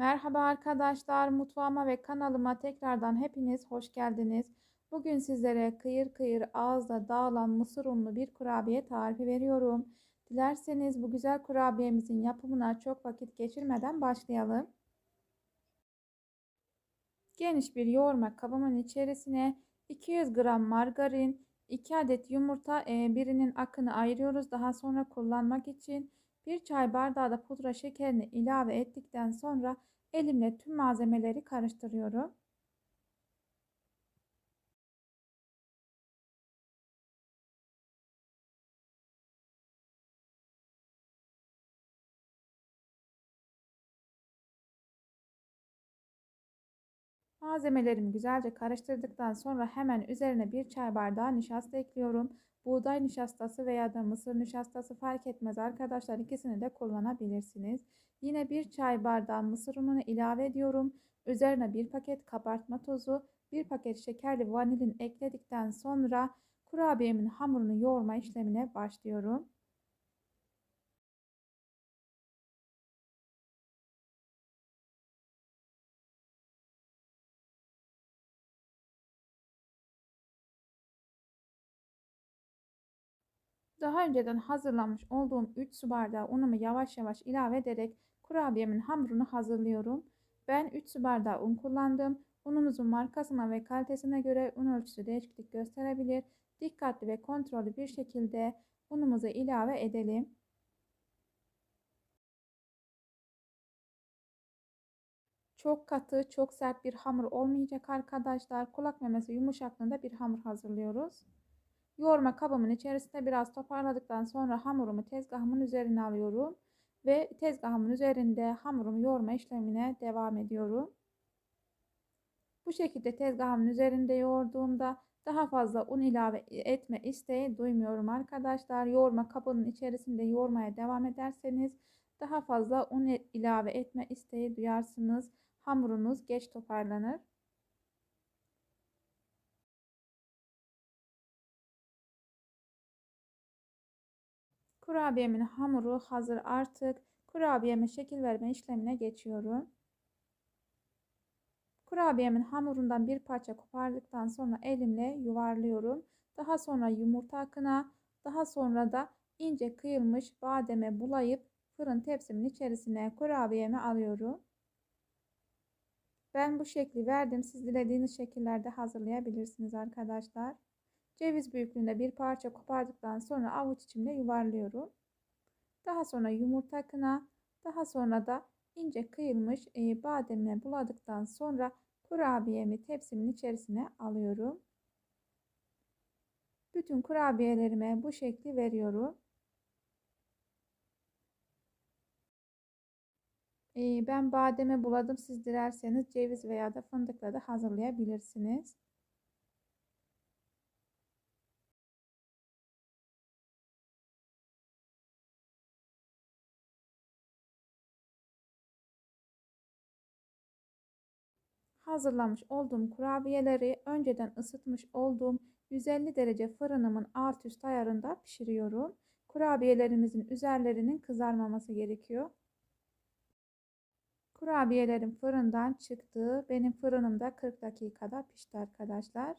Merhaba arkadaşlar, mutfağıma ve kanalıma tekrardan hepiniz hoş geldiniz. Bugün sizlere kıyır kıyır ağızda dağılan mısır unlu bir kurabiye tarifi veriyorum. Dilerseniz bu güzel kurabiyemizin yapımına çok vakit geçirmeden başlayalım. Geniş bir yoğurma kabımın içerisine 200 gram margarin, 2 adet yumurta e, birinin akını ayırıyoruz daha sonra kullanmak için. Bir çay bardağı da pudra şekerini ilave ettikten sonra elimle tüm malzemeleri karıştırıyorum. Malzemelerimi güzelce karıştırdıktan sonra hemen üzerine bir çay bardağı nişasta ekliyorum. Buğday nişastası veya da mısır nişastası fark etmez arkadaşlar ikisini de kullanabilirsiniz. Yine bir çay bardağı mısır ununu ilave ediyorum. Üzerine bir paket kabartma tozu, bir paket şekerli vanilin ekledikten sonra kurabiyemin hamurunu yoğurma işlemine başlıyorum. Daha önceden hazırlamış olduğum 3 su bardağı unumu yavaş yavaş ilave ederek kurabiyemin hamurunu hazırlıyorum. Ben 3 su bardağı un kullandım. Ununuzun markasına ve kalitesine göre un ölçüsü değişiklik gösterebilir. Dikkatli ve kontrollü bir şekilde unumuzu ilave edelim. Çok katı, çok sert bir hamur olmayacak arkadaşlar. Kulak memesi yumuşaklığında bir hamur hazırlıyoruz. Yoğurma kabımın içerisinde biraz toparladıktan sonra hamurumu tezgahımın üzerine alıyorum. Ve tezgahımın üzerinde hamurumu yoğurma işlemine devam ediyorum. Bu şekilde tezgahımın üzerinde yoğurduğumda daha fazla un ilave etme isteği duymuyorum arkadaşlar. Yoğurma kabının içerisinde yoğurmaya devam ederseniz daha fazla un ilave etme isteği duyarsınız. Hamurunuz geç toparlanır. Kurabiyemin hamuru hazır artık. Kurabiyeme şekil verme işlemine geçiyorum. Kurabiyemin hamurundan bir parça kopardıktan sonra elimle yuvarlıyorum. Daha sonra yumurta akına, daha sonra da ince kıyılmış bademe bulayıp fırın tepsimin içerisine kurabiyemi alıyorum. Ben bu şekli verdim. Siz dilediğiniz şekillerde hazırlayabilirsiniz arkadaşlar. Ceviz büyüklüğünde bir parça kopardıktan sonra avuç içimde yuvarlıyorum. Daha sonra yumurta akına, daha sonra da ince kıyılmış e, bademle buladıktan sonra kurabiyemi tepsimin içerisine alıyorum. Bütün kurabiyelerime bu şekli veriyorum. E, ben bademe buladım. Siz dilerseniz ceviz veya da fındıkla da hazırlayabilirsiniz. Hazırlamış olduğum kurabiyeleri önceden ısıtmış olduğum 150 derece fırınımın alt üst ayarında pişiriyorum. Kurabiyelerimizin üzerlerinin kızarmaması gerekiyor. Kurabiyelerim fırından çıktı. Benim fırınımda 40 dakikada pişti arkadaşlar.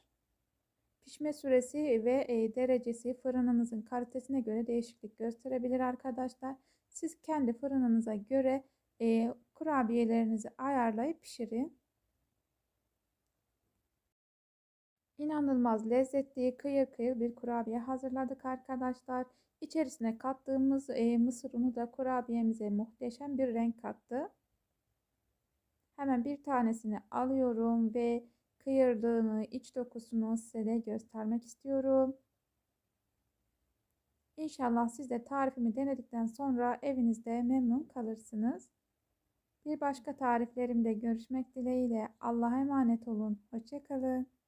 Pişme süresi ve e, derecesi fırınınızın kalitesine göre değişiklik gösterebilir arkadaşlar. Siz kendi fırınınıza göre e, kurabiyelerinizi ayarlayıp pişirin. İnanılmaz lezzetli kıyır kıyır bir kurabiye hazırladık arkadaşlar. İçerisine kattığımız e, mısır unu da kurabiyemize muhteşem bir renk kattı. Hemen bir tanesini alıyorum ve kıyırdığını, iç dokusunu size de göstermek istiyorum. İnşallah siz de tarifimi denedikten sonra evinizde memnun kalırsınız. Bir başka tariflerimde görüşmek dileğiyle Allah'a emanet olun. Hoşçakalın.